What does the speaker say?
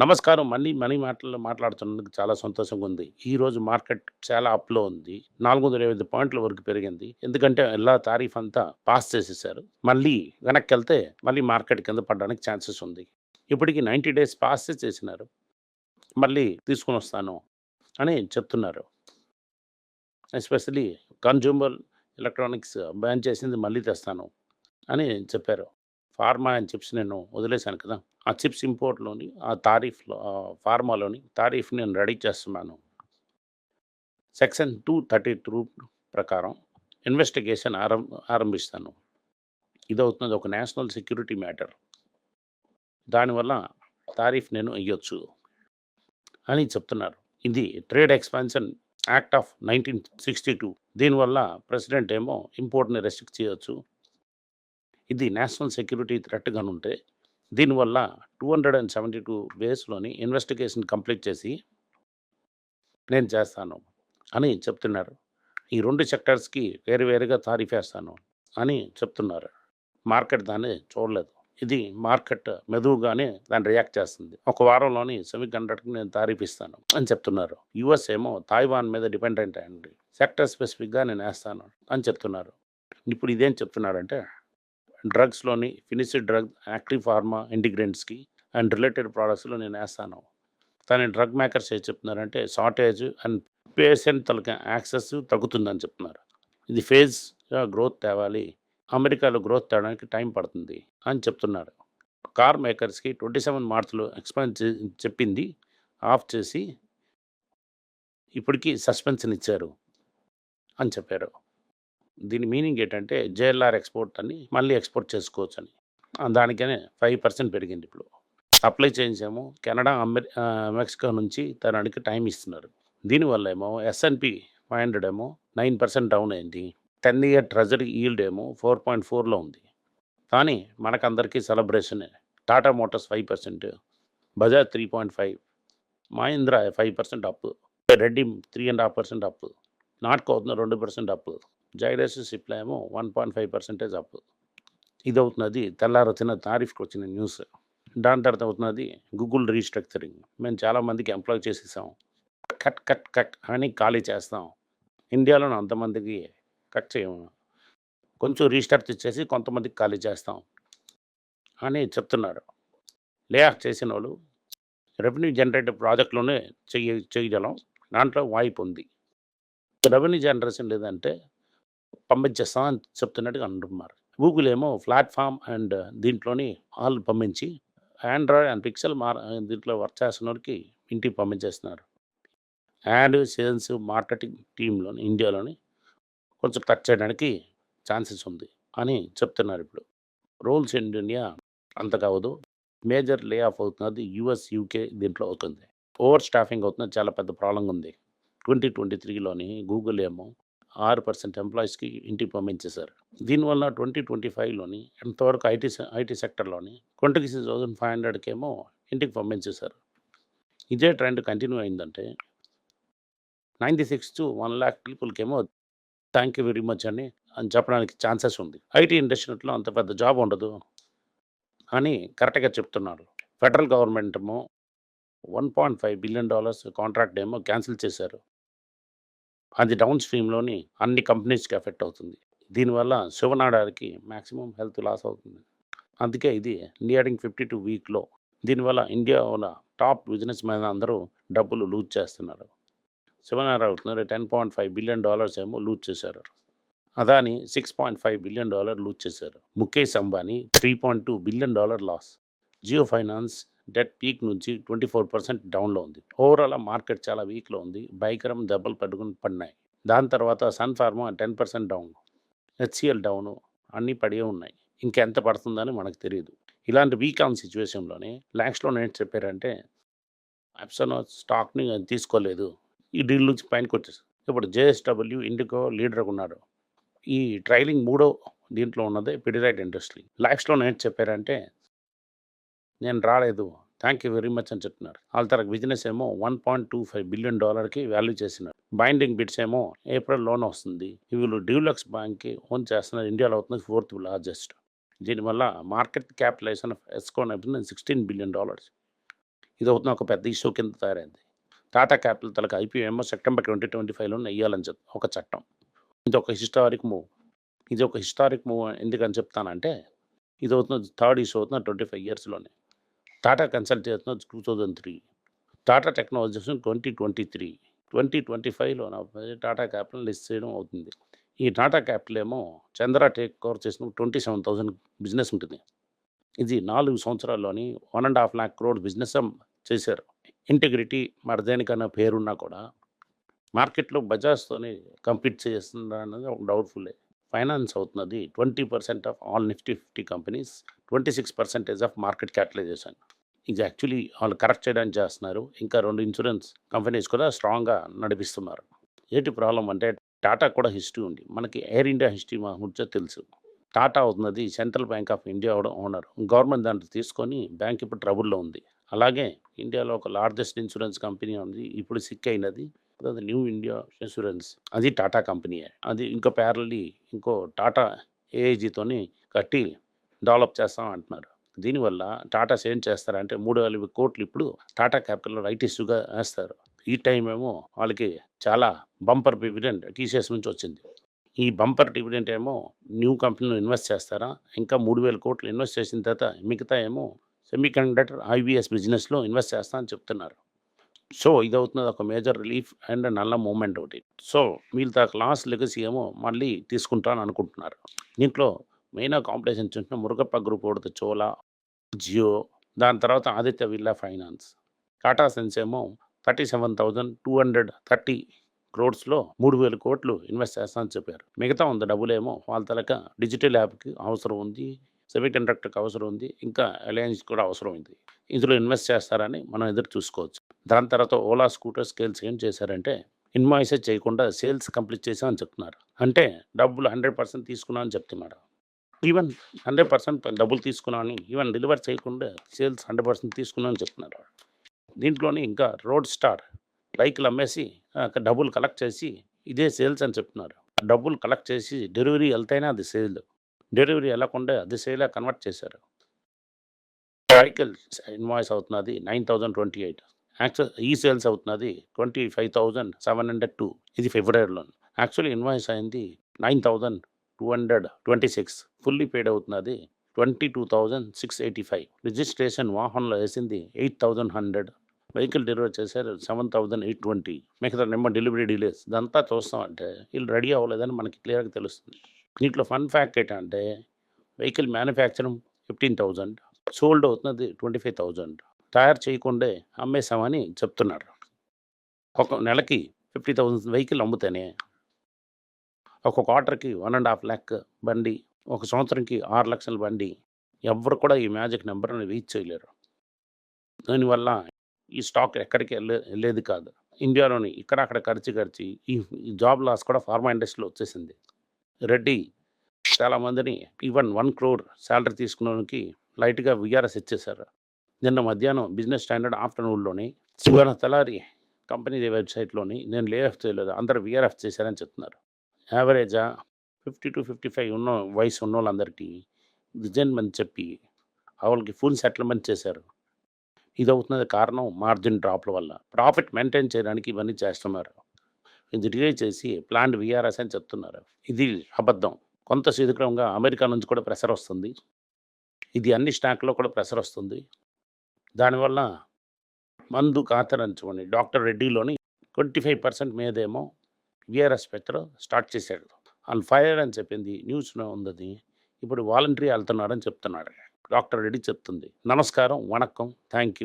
నమస్కారం. మళ్ళీ మనీ మాటల్లో మాట్లాడుతున్నందుకు చాలా సంతోషంగా ఉంది ఈ రోజు మార్కెట్ చాలా అప్లో ఉంది. నాలుగు వందల ఇరవై పాయింట్ల వరకు పెరిగింది. ఎందుకంటే ఎలా తారీఫ్ అంతా పాస్ చేసేసారు. మళ్ళీ వెనక్కి వెళ్తే మళ్ళీ మార్కెట్ కింద పడడానికి ఛాన్సెస్ ఉంది. ఇప్పటికి నైంటీ డేస్ పాస్ చేసినారు. మళ్ళీ తీసుకుని వస్తాను అని చెప్తున్నారు. ఎస్పెషలీ కన్జ్యూమర్ ఎలక్ట్రానిక్స్ బ్యాన్ చేసింది మళ్ళీ తెస్తాను అని చెప్పారు. ఫార్మా అండ్ చిప్స్ నేను వదిలేసాను కదా! ఆ చిప్స్ ఇంపోర్ట్‌లోని ఆ తారీఫ్‌లో ఫార్మాలోని తారీఫ్ నేను రెడీ చేస్తున్నాను. సెక్షన్ 232 ప్రకారం ఇన్వెస్టిగేషన్ ఆరం ఆరంభిస్తాను. ఇదవుతున్నది ఒక నేషనల్ సెక్యూరిటీ మ్యాటర్. దానివల్ల తారీఫ్ నేను ఎయ్యొచ్చు. అని చెప్తున్నారు. ఇది ట్రేడ్ ఎక్స్పాన్షన్ యాక్ట్ ఆఫ్ 1962 దీనివల్ల ప్రెసిడెంట్ ఏమో ఇంపోర్ట్‌ని రెస్ట్రిక్ట్ చేయొచ్చు. ఇది నేషనల్ సెక్యూరిటీ థ్రెట్‌గానుంటే దీనివల్ల 272 బేస్‌లోని ఇన్వెస్టిగేషన్ కంప్లీట్ చేసి నేను చేస్తాను అని చెప్తున్నారు. ఈ రెండు సెక్టార్స్‌కి వేరు వేరుగా తారీఫేస్తాను అని చెప్తున్నారు. మార్కెట్ దాన్ని చూడలేదు. ఇది మార్కెట్ మెదువుగానే దాన్ని రియాక్ట్ చేస్తుంది. ఒక వారంలోని సెమీకండక్టర్‌కి నేను తారీఫ్ ఇస్తాను అని చెప్తున్నారు. యుఎస్ ఏమో తాయివాన్ మీద డిపెండెంట్ అండి సెక్టార్ స్పెసిఫిక్‌గా నేను వేస్తాను అని చెప్తున్నారు. ఇప్పుడు ఇదేం చెప్తున్నారంటే డ్రగ్స్‌లోని ఫినిష్డ్ డ్రగ్, యాక్టివ్ ఫార్మా ఇంటిగ్రెంట్స్‌కి అండ్ రిలేటెడ్ ప్రోడక్ట్స్లో నేను వేస్తాను కానీ డ్రగ్ మేకర్స్ ఏం చెప్తున్నారంటే షార్టేజ్ అండ్ పేషెంట్ తలకి యాక్సెస్ తగ్గుతుందని చెప్తున్నారు. ఇది ఫేజ్ గ్రోత్ తేవాలి. అమెరికాలో గ్రోత్ తేవడానికి టైం పడుతుంది అని చెప్తున్నారు. కార్ మేకర్స్‌కి 27 మార్చ్‌లో ఎక్స్‌పాండ్ చే చెప్పింది ఆఫ్ చేసి ఇప్పటికి సస్పెన్షన్ ఇచ్చారు అని చెప్పారు. దీని మీనింగ్ ఏంటంటే జేఎల్ఆర్ ఎక్స్పోర్ట్ అని మళ్ళీ ఎక్స్పోర్ట్ చేసుకోవచ్చు అని దానికనే ఫైవ్ పర్సెంట్ పెరిగింది ఇప్పుడు. అప్లై చేయించాము. కెనడా అమెరి మెక్సికో నుంచి తనడానికి టైం ఇస్తున్నారు. దీనివల్ల ఏమో ఎస్ఎన్పి ఫైవ్ హండ్రెడ్ ఏమో నైన్ పర్సెంట్ డౌన్ అయింది. టెన్ ఇయర్ ట్రెజరీ ఈల్డ్ ఏమో ఫోర్ పాయింట్ ఫోర్లో ఉంది. కానీ మనకందరికీ సెలబ్రేషనే. Tata Motors five percent Bajaj three point five Mahindra five percent up Reddy three and half percent up Natco రెండు percent అప్పు జైడస్ సిప్లా ఏమో 1.5% అప్. ఇదవుతున్నది తెల్లారొచ్చిన తారీఫ్‌కి వచ్చిన న్యూస్. దాని తర్వాత అవుతున్నది గూగుల్ రీస్ట్రక్చరింగ్. మేము చాలా మందికి ఎంప్లాయ్ చేసేసాం. కట్ కట్ కట్ అని ఖాళీ చేస్తాం. ఇండియాలోనే అంతమందికి కట్ చేయము. కొంచెం రీస్ట్రక్చర్ చేసి కొంతమందికి ఖాళీ చేస్తాం. అని చెప్తున్నారు. లే ఆఫ్ చేసినోళ్ళు రెవెన్యూ జనరేటర్ ప్రాజెక్ట్‌లోనే చెయ్య చేయగలం. దాంట్లో వాయిపు ఉంది. రెవెన్యూ జనరేషన్ లేదంటే పంపించేస్తాం అని చెప్తున్నట్టుగా అంటున్నారు. గూగుల్ ఏమో ప్లాట్ఫామ్ అండ్ దీంట్లోని ఆల్ పంపించి ఆండ్రాయిడ్ అండ్ పిక్సెల్ మార్ దీంట్లో వర్క్ చేస్తున్నోళ్ళకి ఇంటికి పంపించేస్తున్నారు. యాడ్, సేల్స్, మార్కెటింగ్ టీంలోని ఇండియాలోని కొంచెం కట్ చేయడానికి ఛాన్సెస్ ఉంది అని చెప్తున్నారు ఇప్పుడు. రోల్స్ ఇన్ ఇండియా అంత కావదు మేజర్ లే ఆఫ్ అవుతున్నది యూఎస్, యూకే దీంట్లో అవుతుంది. ఓవర్ స్టాఫింగ్ అవుతున్నది చాలా పెద్ద ప్రాబ్లం ఉంది. 2023లోని గూగుల్ ఏమో ఆరు పర్సెంట్ ఎంప్లాయీస్‌కి ఇంటికి పంపించేశారు. దీనివల్ల 2025లోని ఎంతవరకు ఐటీ సె ఐటీ సెక్టార్‌లోని 26,500కేమో ఇంటికి పంపించేశారు. ఇదే ట్రెండ్ కంటిన్యూ అయిందంటే 96-1,00,000 పీపుల్‌కేమో థ్యాంక్ యూ వెరీ మచ్ అని అని చెప్పడానికి ఛాన్సెస్ ఉంది. ఐటీ ఇండస్ట్రీలో అంత పెద్ద జాబ్ ఉండదు. అని కరెక్ట్‌గా చెప్తున్నారు. ఫెడరల్ గవర్నమెంట్ ఏమో $1.5 బిలియన్ డాలర్స్ కాంట్రాక్ట్ ఏమో క్యాన్సిల్ చేశారు. అది డౌన్ స్ట్రీమ్‌లోని అన్ని కంపెనీస్‌కి ఎఫెక్ట్ అవుతుంది. దీనివల్ల శివనాడారికి మ్యాక్సిమం హెల్త్ లాస్ అవుతుంది. అందుకే ఇది నియరింగ్ 52 వీక్‌లో. దీనివల్ల ఇండియా ఉన్న టాప్ బిజినెస్ మ్యాన్ అందరూ డబ్బులు లూజ్ చేస్తున్నారు. Shivanarayana ten point five billion dollars ఏమో లూజ్ చేశారు. అదాని $6.5 బిలియన్ డాలర్ లూజ్ చేశారు. Mukesh Ambani $3.2 billion dollar loss. Jio finance debt peak నుంచి 24% డౌన్‌లో ఉంది. ఓవరాల్ మార్కెట్ చాలా వీక్‌లో ఉంది. భయంకరం దెబ్బలు పట్టుకుని పడినాయి. దాని తర్వాత Sun Pharma 10% down. HCL down అన్నీ పడే ఉన్నాయి. ఇంకెంత పడుతుందని మనకు తెలియదు ఇలాంటి వీక్ ఆన్ సిచ్యువేషన్లోనే లాస్ట్‌లోనే నేను చెప్పారంటే ఎప్సన్ స్టాక్‌ని తీసుకోలేదు. ఈ డీల్ నుంచి పైనకొచ్చేసారు. ఇప్పుడు జేఎస్‌డబ్ల్యూ, ఇండికో లీడర్‌గా ఉన్నారు. ఈ ట్రైలింగ్ మూడో దీంట్లో ఉన్నదే పిడిరైట్ ఇండస్ట్రీ. ల్యాక్స్లో నేను చెప్పారంటే నేను రాలేదు. థ్యాంక్ యూ వెరీ మచ్ అని చెప్తున్నారు. వాళ్ళ తరకు బిజినెస్ ఏమో $1.25 బిలియన్ డాలర్కి వాల్యూ చేసినారు. బైండింగ్ బిట్స్ ఏమో ఏప్రిల్ లోన్ వస్తుంది. వీళ్ళు డ్యూలక్స్ బ్యాంక్‌కి ఓన్ చేస్తున్నారు. ఇండియాలో అవుతుంది ఫోర్త్ లార్జెస్ట్. దీనివల్ల మార్కెట్ క్యాపిటలైజేషన్ ఆఫ్ ఎస్కోన్ అయిపోయింది సిక్స్టీన్ బిలియన్ డాలర్స్ ఇది అవుతున్న ఒక పెద్ద ఇష్యూ కింద తయారైంది టాటా క్యాపిటల్ తలకు ఐపీఓ ఏమో సెప్టెంబర్ ట్వంటీ ట్వంటీ ఫైవ్లో వేయాలని చెప్ ఒక చట్టం ఇది ఒక హిస్టారిక్ మూవ్ ఇది ఒక హిస్టారిక్ మూవ్ ఎందుకని చెప్తానంటే ఇది అవుతున్న థర్డ్ ఇష్యూ అవుతున్న ట్వంటీ ఫైవ్ ఇయర్స్లోనే టాటా కన్సల్ట్ చేస్తున్న two thousand three. Tata Technologies twenty twenty three. Twenty twenty ఫైవ్లో టాటా క్యాపిటల్ లిస్ట్ చేయడం అవుతుంది. ఈ టాటా క్యాపిటల్ ఏమో చంద్ర టేక్ కవర్ చేసిన ట్వంటీ సెవెన్ థౌసండ్ బిజినెస్ ఉంటుంది. ఇది నాలుగు సంవత్సరాల్లోని one and half lakh crore business చేశారు. ఇంటిగ్రిటీ మరి దేనికన్నా పేరున్నా కూడా మార్కెట్లో బజాజ్తోనే కంపీట్ చేస్తున్నారన్నది ఒక డౌట్ఫుల్లే ఫైనాన్స్ అవుతున్నది twenty percent of all Nifty fifty companies twenty six percentage of market capitalisation. ఇది యాక్చువల్లీ వాళ్ళు కరెక్ట్ చేయడానికి చేస్తున్నారు. ఇంకా రెండు ఇన్సూరెన్స్ కంపెనీస్ కూడా స్ట్రాంగ్గా నడిపిస్తున్నారు. ఏంటి ప్రాబ్లం అంటే టాటా కూడా హిస్టరీ ఉంది. మనకి ఎయిర్ ఇండియా హిస్టరీ మా తెలుసు. టాటా అవుతున్నది Central Bank of India owner. Government దాంట్లో తీసుకొని బ్యాంక్ ఇప్పుడు ట్రబుల్లో ఉంది. అలాగే ఇండియాలో ఒక లార్జెస్ట్ ఇన్సూరెన్స్ కంపెనీ ఉంది. ఇప్పుడు సిక్ అయినది. అది న్యూ ఇండియా ఇన్సూరెన్స్. అది టాటా కంపెనీయే అది ఇంకో ప్యారలీ ఇంకో టాటా ఏఐజీతోని కట్టి డెవలప్ చేస్తాం అంటున్నారు. దీనివల్ల టాటా ఏం చేస్తారంటే మూడు వేల కోట్లు ఇప్పుడు టాటా క్యాపిటల్ రైట్ ఇష్యూగా వేస్తారు. ఈ టైం ఏమో వాళ్ళకి చాలా బంపర్ డివిడెంట్ టీసీఎస్ నుంచి వచ్చింది. ఈ బంపర్ డివిడెంట్ ఏమో న్యూ కంపెనీలో ఇన్వెస్ట్ చేస్తారా? ఇంకా మూడు వేల కోట్లు ఇన్వెస్ట్ చేసిన తర్వాత మిగతా ఏమో సెమీ కండక్టర్ ఐబిఎస్ బిజినెస్లో ఇన్వెస్ట్ చేస్తా అని చెప్తున్నారు. సో ఇది అవుతున్నది ఒక మేజర్ రిలీఫ్ అండ్ నల్ల మూమెంట్ ఒకటి. సో మీరు దాకా లాస్ట్ లెగసీ ఏమో మళ్ళీ తీసుకుంటాను అనుకుంటున్నారు. దీంట్లో మెయిన్ కాంపిటీషన్ చూసిన మురుగప్ప గ్రూప్ ఒకటి చోలా జియో దాని తర్వాత ఆదిత్య విల్లా ఫైనాన్స్. టాటా సెన్స్ ఏమో thirty seven thousand two hundred thirty క్రోడ్స్లో మూడు వేల కోట్లు ఇన్వెస్ట్ చేస్తామని చెప్పారు. మిగతా ఉంది డబ్బులేమో వాళ్ళ తలక డిజిటల్ యాప్కి అవసరం ఉంది. సెమీ కండక్టర్కి అవసరం ఉంది. ఇంకా అలయన్స్ కూడా అవసరం ఉంది. ఇందులో ఇన్వెస్ట్ చేస్తారని మనం ఎదురు చూసుకోవచ్చు. దాని తర్వాత ఓలా స్కూటర్ స్కేల్స్ ఏం చేశారంటే ఇన్వాయిస్ చేయకుండా సేల్స్ కంప్లీట్ చేసామని చెప్తున్నారు. అంటే డబ్బులు హండ్రెడ్ పర్సెంట్ తీసుకున్నా అని చెప్తున్నారు. ఈవెన్ హండ్రెడ్ పర్సెంట్ డబ్బులు తీసుకున్నామని ఈవెన్ డెలివర్ చేయకుండా సేల్స్ హండ్రెడ్ పర్సెంట్ తీసుకున్నామని చెప్తున్నారు దీంట్లోనే ఇంకా రోడ్ స్టార్ బైక్లు అమ్మేసి అక్కడ డబ్బులు కలెక్ట్ చేసి ఇదే సేల్స్ అని చెప్తున్నారు. డబ్బులు కలెక్ట్ చేసి డెలివరీ వెళ్తేనే అది సేల్. డెలివరీ వెళ్ళకుండా అది సేలా కన్వర్ట్ చేశారు. సైకిల్ ఇన్వాయిస్ అవుతున్నది nine thousand twenty eight. Actual ఈ సేల్స్ అవుతున్నది twenty five thousand seven hundred two. ఇది ఫిబ్రవరిలో యాక్చువల్లీ ఇన్వాయిస్ అయింది nine thousand two hundred twenty six. Fully paid అవుతున్నది twenty two thousand six eighty five. Registration వాహనంలో వేసింది eight thousand hundred. Vehicle delivery చేశారు seven thousand eight twenty. మిగతా number delivery delays. ఇదంతా చూస్తామంటే వీళ్ళు రెడీ అవ్వలేదని మనకి క్లియర్గా తెలుస్తుంది. దీంట్లో ఫన్ ఫ్యాక్ట్ ఏంటంటే vehicle manufacturing fifteen thousand sold అవుతున్నది ట్వంటీ ఫైవ్ థౌజండ్ తయారు చేయకుండా అమ్మేసామని చెప్తున్నారు. ఒక నెలకి ఫిఫ్టీ థౌజండ్ వెహికల్ అమ్ముతేనే ఒక క్వార్టర్కి వన్ అండ్ హాఫ్ ల్యాక్ బండి ఒక సంవత్సరంకి ఆరు లక్షల బండి ఎవరు కూడా ఈ మ్యాజిక్ నెంబర్ని రీచ్ చేయలేరు. దానివల్ల ఈ స్టాక్ ఎక్కడికి వెళ్ళే వెళ్ళేది కాదు. ఇండియాలోని ఇక్కడ అక్కడ ఖర్చు ఖర్చు ఈ జాబ్ లాస్ కూడా ఫార్మా ఇండస్ట్రీలో వచ్చేసింది. రెడ్డి చాలామందిని ఈవెన్ వన్ క్రోర్ శాలరీ తీసుకున్నకి లైట్గా విఆర్ఎస్ ఇచ్చేశారు. నిన్న మధ్యాహ్నం బిజినెస్ స్టాండర్డ్ ఆఫ్టర్నూన్లోని శివన తలారి కంపెనీ వెబ్సైట్లోని నేను లే ఆఫ్ చేయలేదు అందరు విఆర్ఎఫ్ చేశారని చెప్తున్నారు. యావరేజా ఫిఫ్టీ టు ఫిఫ్టీ ఫైవ్ ఉన్న వయసు ఉన్న వాళ్ళందరికీ రిజైన్మెంట్ చెప్పి వాళ్ళకి ఫుల్ సెటిల్మెంట్ చేశారు. ఇది అవుతున్నది కారణం మార్జిన్ డ్రాప్ల వల్ల. ప్రాఫిట్ మెయింటైన్ చేయడానికి ఇవన్నీ చేస్తున్నారు. ఇది రిలీజ్ చేసి ప్లాంట్ విఆర్ఎస్ అని చెప్తున్నారు. ఇది అబద్ధం. కొంత శీఘ్రంగా అమెరికా నుంచి కూడా ప్రెషర్ వస్తుంది. ఇది అన్ని స్టాక్లో కూడా ప్రెషర్ వస్తుంది. దానివల్ల మందు కాతరించమని డాక్టర్ రెడ్డిలోని ట్వంటీ ఫైవ్ పర్సెంట్ మీదేమో విఆర్ఎస్ పెట్టరు స్టార్ట్ చేశాడు. వాళ్ళు ఫైర్ అని చెప్పింది న్యూస్లో ఉంది ఇప్పుడు వాలంటరీ వెళ్తున్నారని చెప్తున్నాడు. డాక్టర్ రెడ్డి చెప్తుంది. నమస్కారం వణకం థ్యాంక్ యూ